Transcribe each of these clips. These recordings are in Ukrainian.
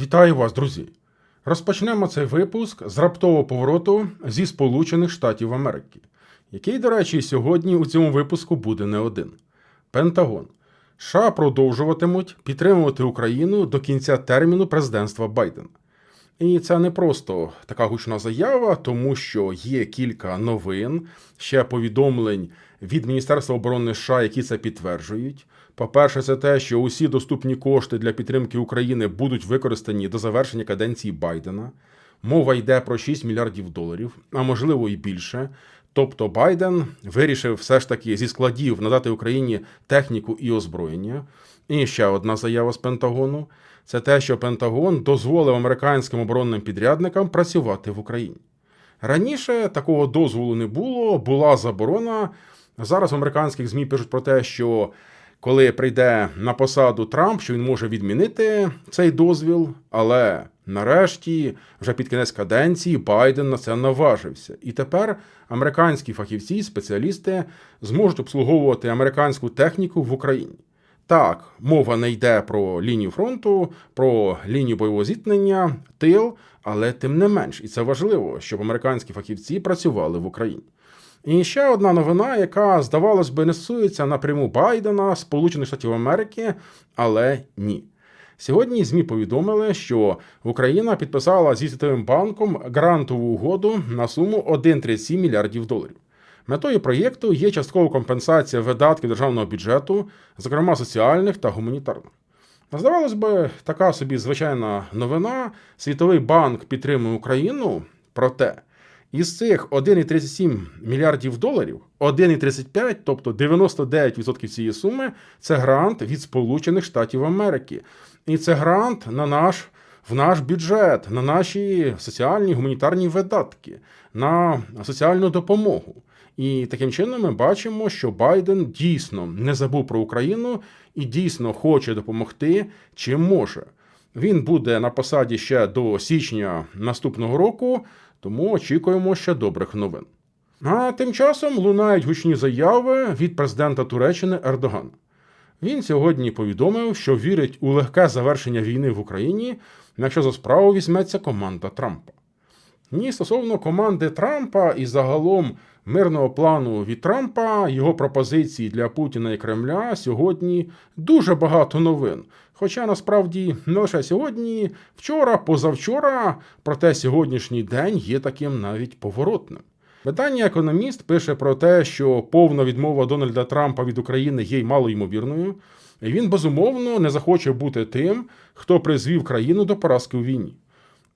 Вітаю вас, друзі! Розпочнемо цей випуск з раптового повороту зі Сполучених Штатів Америки, який, до речі, сьогодні у цьому випуску буде не один. Пентагон. США продовжуватимуть підтримувати Україну до кінця терміну президентства Байдена. І це не просто така гучна заява, тому що є кілька новин, ще повідомлень від Міністерства оборони США, які це підтверджують. По-перше, це те, що усі доступні кошти для підтримки України будуть використані до завершення каденції Байдена. Мова йде про 6 мільярдів доларів, а можливо і більше. Тобто Байден вирішив все ж таки зі складів надати Україні техніку і озброєння. І ще одна заява з Пентагону це те, що Пентагон дозволив американським оборонним підрядникам працювати в Україні. Раніше такого дозволу не було, була заборона. Зараз в американських ЗМІ пишуть про те, що коли прийде на посаду Трамп, що він може відмінити цей дозвіл, але нарешті, вже під кінець каденції, Байден на це наважився. І тепер американські фахівці, спеціалісти зможуть обслуговувати американську техніку в Україні. Так, мова не йде про лінію фронту, про лінію бойового зіткнення, тил, але тим не менш, і це важливо, щоб американські фахівці працювали в Україні. І ще одна новина, яка, здавалось би, не стосується напряму Байдена, Сполучених Штатів Америки, але ні. Сьогодні ЗМІ повідомили, що Україна підписала зі Світовим банком грантову угоду на суму 1,37 мільярдів доларів. Метою проєкту є часткова компенсація видатків державного бюджету, зокрема соціальних та гуманітарних. Здавалось би, така собі звичайна новина. Світовий банк підтримує Україну, проте із цих 1,37 мільярдів доларів, 1,35, тобто 99% цієї суми, це грант від Сполучених Штатів Америки. І це грант на наш, в наш бюджет, на наші соціальні гуманітарні видатки, на соціальну допомогу. І таким чином ми бачимо, що Байден дійсно не забув про Україну і дійсно хоче допомогти, чим може. Він буде на посаді ще до січня наступного року, тому очікуємо ще добрих новин. А тим часом лунають гучні заяви від президента Туреччини Ердогана. Він сьогодні повідомив, що вірить у легке завершення війни в Україні, якщо за справу візьметься команда Трампа. Ні, стосовно команди Трампа і загалом мирного плану від Трампа, його пропозиції для Путіна і Кремля сьогодні дуже багато новин. Хоча насправді не лише сьогодні, вчора, позавчора, проте сьогоднішній день є таким навіть поворотним. Видання Економіст пише про те, що повна відмова Дональда Трампа від України є й малоймовірною. Він безумовно не захоче бути тим, хто призвів країну до поразки у війні.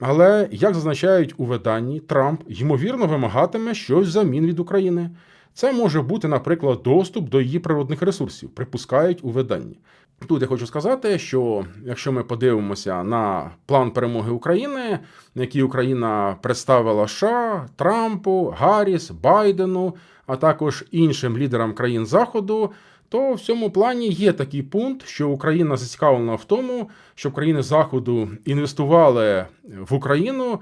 Але, як зазначають у виданні, Трамп ймовірно вимагатиме щось взамін від України. Це може бути, наприклад, доступ до її природних ресурсів, припускають у виданні. Тут я хочу сказати, що якщо ми подивимося на план перемоги України, який Україна представила США, Трампу, Гарріс, Байдену, а також іншим лідерам країн Заходу, то в цьому плані є такий пункт, що Україна зацікавлена в тому, щоб країни Заходу інвестували в Україну,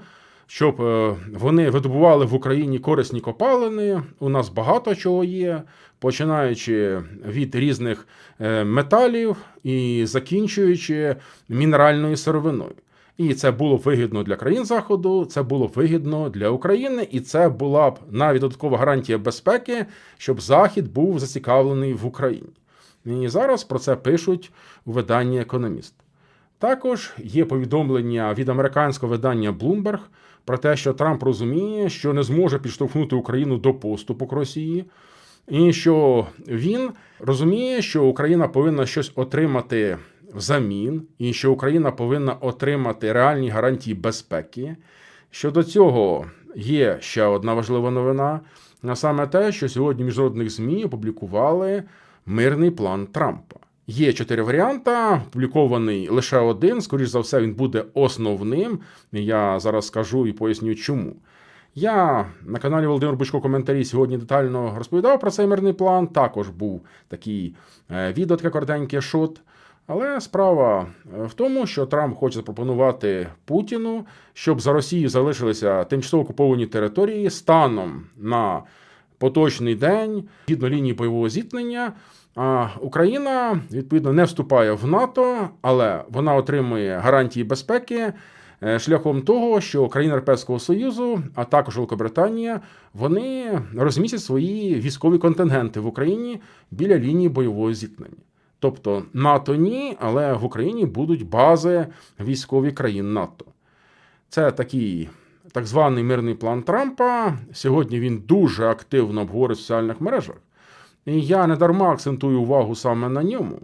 щоб е, вони видобували в Україні корисні копалини. У нас багато чого є, починаючи від різних е, металів і закінчуючи мінеральною сировиною. І це було вигідно для країн Заходу, це було вигідно для України, і це була б навіть додаткова гарантія безпеки, щоб Захід був зацікавлений в Україні. І зараз про це пишуть у виданні Економіст. Також є повідомлення від американського видання Bloomberg про те, що Трамп розуміє, що не зможе підштовхнути Україну до поступу к Росії, і що він розуміє, що Україна повинна щось отримати взамін, і що Україна повинна отримати реальні гарантії безпеки. Щодо цього є ще одна важлива новина, а саме те, що сьогодні міжнародних ЗМІ опублікували мирний план Трампа. Є чотири варіанти, опублікований лише один. Скоріш за все, він буде основним. Я зараз скажу і поясню, чому. Я на каналі Володимир Бучко коментарі сьогодні детально розповідав про цей мирний план. Також був такий е, відео, таке коротеньке шот. Але справа е, в тому, що Трамп хоче запропонувати Путіну, щоб за Росією залишилися тимчасово окуповані території станом на поточний день згідно лінії бойового зіткнення. А Україна відповідно не вступає в НАТО, але вона отримує гарантії безпеки е, шляхом того, що країни Європейського Союзу, а також Великобританія, вони розмістять свої військові контингенти в Україні біля лінії бойового зіткнення. Тобто НАТО ні, але в Україні будуть бази військові країн НАТО. Це такий так званий мирний план Трампа. Сьогодні він дуже активно обговорює в соціальних мережах. І я не дарма акцентую увагу саме на ньому,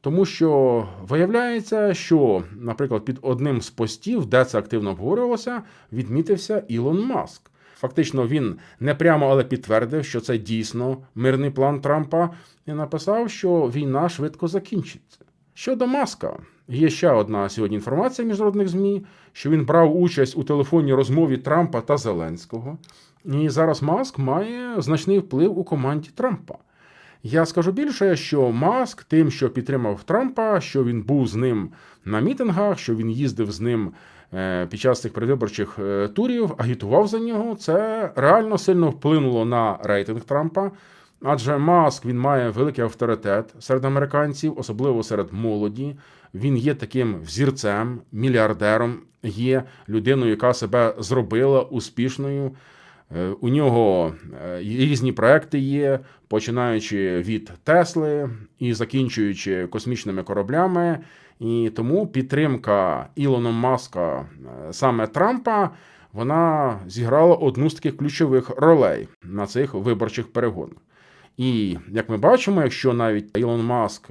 тому що виявляється, що, наприклад, під одним з постів, де це активно обговорювалося, відмітився Ілон Маск. Фактично, він не прямо, але підтвердив, що це дійсно мирний план Трампа, і написав, що війна швидко закінчиться. Щодо Маска, є ще одна сьогодні інформація міжнародних ЗМІ, що він брав участь у телефонній розмові Трампа та Зеленського. І зараз Маск має значний вплив у команді Трампа. Я скажу більше, що Маск тим, що підтримав Трампа, що він був з ним на мітингах, що він їздив з ним під час цих передвиборчих е, турів, агітував за нього, це реально сильно вплинуло на рейтинг Трампа. Адже Маск він має великий авторитет серед американців, особливо серед молоді. Він є таким взірцем, мільярдером, є людиною, яка себе зробила успішною. Е, У нього е, різні проекти є, починаючи від Тесли і закінчуючи космічними кораблями. І тому підтримка Ілона Маска е, саме Трампа вона зіграла одну з таких ключових ролей на цих виборчих перегонах. І як ми бачимо, якщо навіть Ілон Маск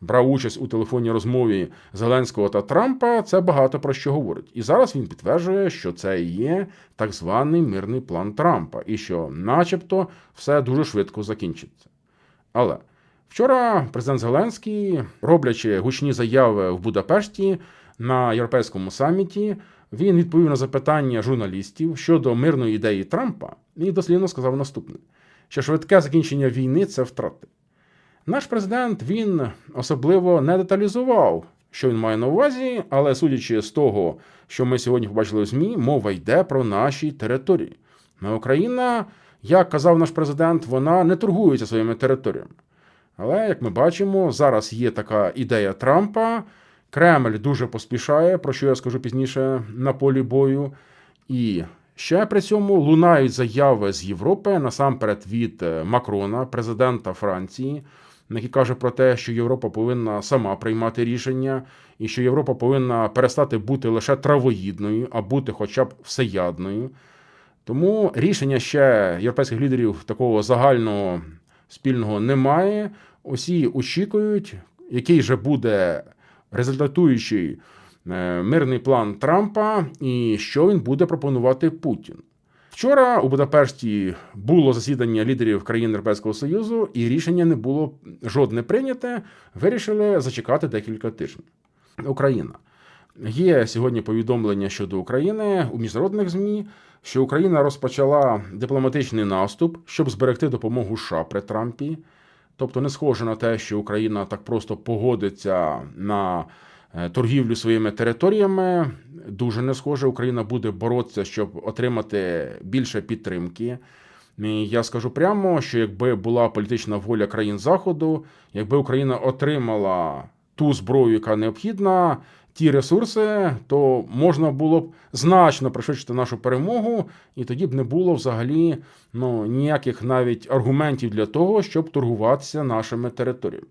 брав участь у телефонній розмові Зеленського та Трампа, це багато про що говорить. І зараз він підтверджує, що це є так званий мирний план Трампа, і що, начебто, все дуже швидко закінчиться. Але вчора президент Зеленський, роблячи гучні заяви в Будапешті на європейському саміті, він відповів на запитання журналістів щодо мирної ідеї Трампа і дослівно сказав наступне що швидке закінчення війни це втрати. Наш президент він особливо не деталізував, що він має на увазі, але судячи з того, що ми сьогодні побачили в ЗМІ, мова йде про наші території. На Україна, як казав наш президент, вона не торгується своїми територіями. Але, як ми бачимо, зараз є така ідея Трампа. Кремль дуже поспішає, про що я скажу пізніше на полі бою. І Ще при цьому лунають заяви з Європи насамперед від е, Макрона, президента Франції, який каже про те, що Європа повинна сама приймати рішення, і що Європа повинна перестати бути лише травоїдною, а бути хоча б всеядною. Тому рішення ще європейських лідерів такого загального спільного немає. Усі очікують, який же буде результатуючий. Е, мирний план Трампа і що він буде пропонувати Путін. Вчора у Будапешті було засідання лідерів країн Європейського Союзу, і рішення не було жодне прийняте. Вирішили зачекати декілька тижнів. Україна є сьогодні повідомлення щодо України у міжнародних змі, що Україна розпочала дипломатичний наступ, щоб зберегти допомогу США при Трампі. Тобто, не схоже на те, що Україна так просто погодиться на торгівлю своїми територіями. Дуже не схоже. Україна буде боротися, щоб отримати більше підтримки. Я скажу прямо, що якби була політична воля країн Заходу, якби Україна отримала ту зброю, яка необхідна, ті ресурси, то можна було б значно пришвидшити нашу перемогу, і тоді б не було взагалі ну, ніяких навіть аргументів для того, щоб торгуватися нашими територіями.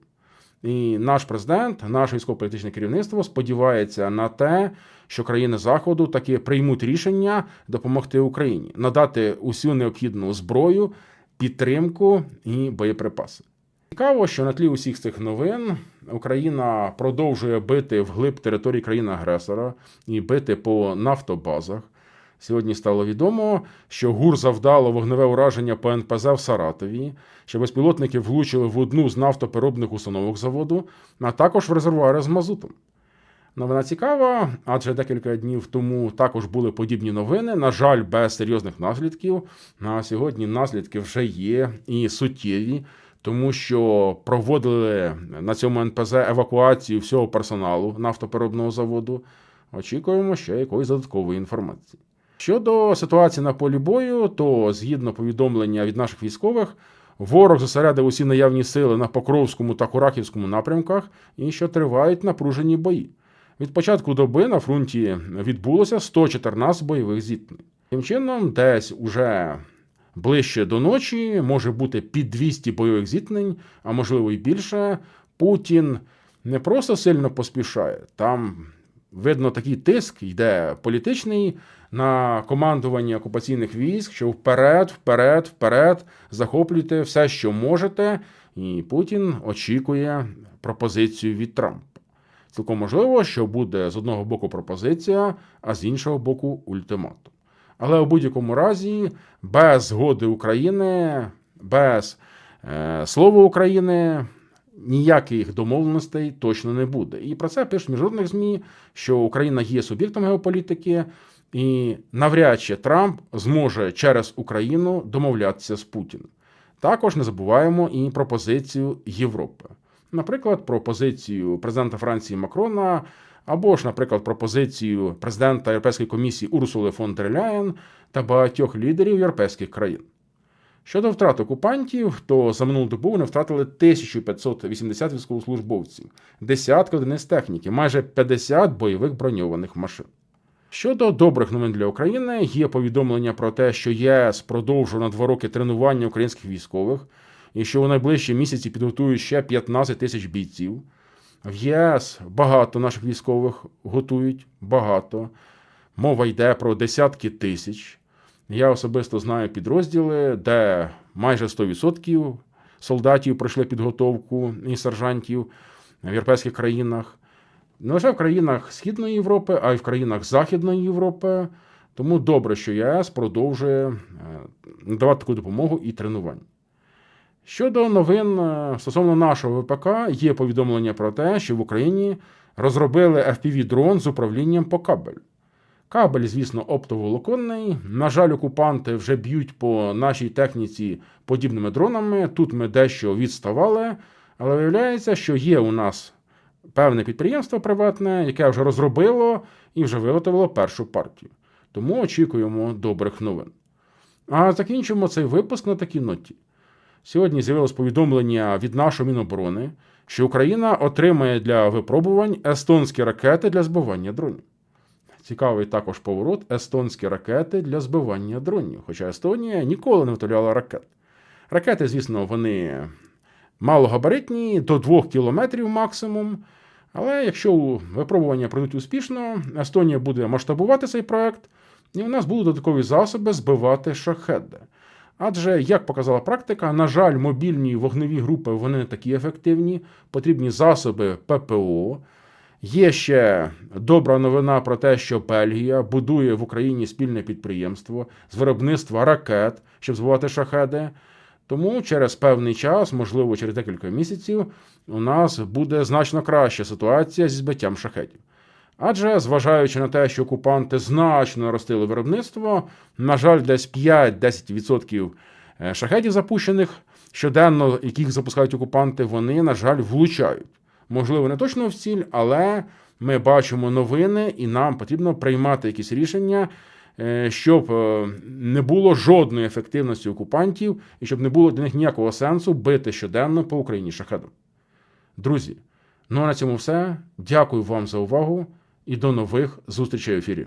І наш президент, наше військово-політичне керівництво сподівається на те, що країни Заходу таки приймуть рішення допомогти Україні, надати усю необхідну зброю, підтримку і боєприпаси. Цікаво, що на тлі усіх цих новин Україна продовжує бити вглиб території країни-агресора і бити по нафтобазах. Сьогодні стало відомо, що ГУР завдало вогневе ураження по НПЗ в Саратові, що безпілотники влучили в одну з нафтопереробних установок заводу, а також в резервуари з мазутом. Новина цікава, адже декілька днів тому також були подібні новини. На жаль, без серйозних наслідків. А сьогодні наслідки вже є і суттєві, тому що проводили на цьому НПЗ евакуацію всього персоналу нафтопереробного заводу. Очікуємо ще якоїсь додаткової інформації. Щодо ситуації на полі бою, то згідно повідомлення від наших військових, Ворог зосередив усі наявні сили на Покровському та Курахівському напрямках і що тривають напружені бої. Від початку доби на фронті відбулося 114 бойових зіткнень. Тим чином, десь уже ближче до ночі може бути під 200 бойових зіткнень, а можливо і більше. Путін не просто сильно поспішає, там видно такий тиск йде політичний на командування окупаційних військ, що вперед, вперед, вперед, захоплюйте все, що можете. І Путін очікує пропозицію від Трампа. Цілком можливо, що буде з одного боку пропозиція, а з іншого боку ультиматум. Але у будь-якому разі, без згоди України, без е, слова України ніяких домовленостей точно не буде. І про це пишуть міжнародних ЗМІ, що Україна є суб'єктом геополітики, і навряд чи Трамп зможе через Україну домовлятися з Путіним. Також не забуваємо і про позицію Європи. Наприклад, про позицію президента Франції Макрона, або ж, наприклад, про позицію президента Європейської комісії Урсули фон дер Ляєн та багатьох лідерів європейських країн. Щодо втрат окупантів, то за минулу добу вони втратили 1580 військовослужбовців, десятки одиниць техніки, майже 50 бойових броньованих машин. Щодо добрих новин для України, є повідомлення про те, що ЄС продовжує на два роки тренування українських військових, і що у найближчі місяці підготують ще 15 тисяч бійців. В ЄС багато наших військових готують, багато. Мова йде про десятки тисяч. Я особисто знаю підрозділи, де майже 100% солдатів пройшли підготовку і сержантів в європейських країнах. Не лише в країнах Східної Європи, а й в країнах Західної Європи. Тому добре, що ЄС продовжує е, надавати таку допомогу і тренування. Щодо новин е, стосовно нашого ВПК, є повідомлення про те, що в Україні розробили FPV-дрон з управлінням по кабелю. Кабель, звісно, оптоволоконний. На жаль, окупанти вже б'ють по нашій техніці подібними дронами. Тут ми дещо відставали, але виявляється, що є у нас певне підприємство приватне, яке вже розробило і вже виготовило першу партію. Тому очікуємо добрих новин. А закінчимо цей випуск на такій ноті. Сьогодні з'явилось повідомлення від нашої Міноборони, що Україна отримає для випробувань естонські ракети для збивання дронів. Цікавий також поворот естонські ракети для збивання дронів. Хоча Естонія ніколи не виготовляла ракет. Ракети, звісно, вони малогабаритні, до 2 кілометрів максимум. Але якщо випробування пройдуть успішно, Естонія буде масштабувати цей проект, і у нас будуть додаткові засоби збивати шахеди. Адже, як показала практика, на жаль, мобільні вогневі групи вони не такі ефективні, потрібні засоби ППО. Є ще добра новина про те, що Бельгія будує в Україні спільне підприємство з виробництва ракет, щоб збивати шахеди. Тому через певний час, можливо, через декілька місяців, у нас буде значно краща ситуація зі збиттям шахетів. Адже, зважаючи на те, що окупанти значно наростили виробництво, на жаль, десь 5-10% шахетів запущених щоденно, яких запускають окупанти, вони, на жаль, влучають. Можливо, не точно в ціль, але ми бачимо новини, і нам потрібно приймати якісь рішення, е, щоб е, не було жодної ефективності окупантів і щоб не було для них ніякого сенсу бити щоденно по Україні шахедом. Друзі, ну а на цьому все. Дякую вам за увагу і до нових зустрічей в ефірі.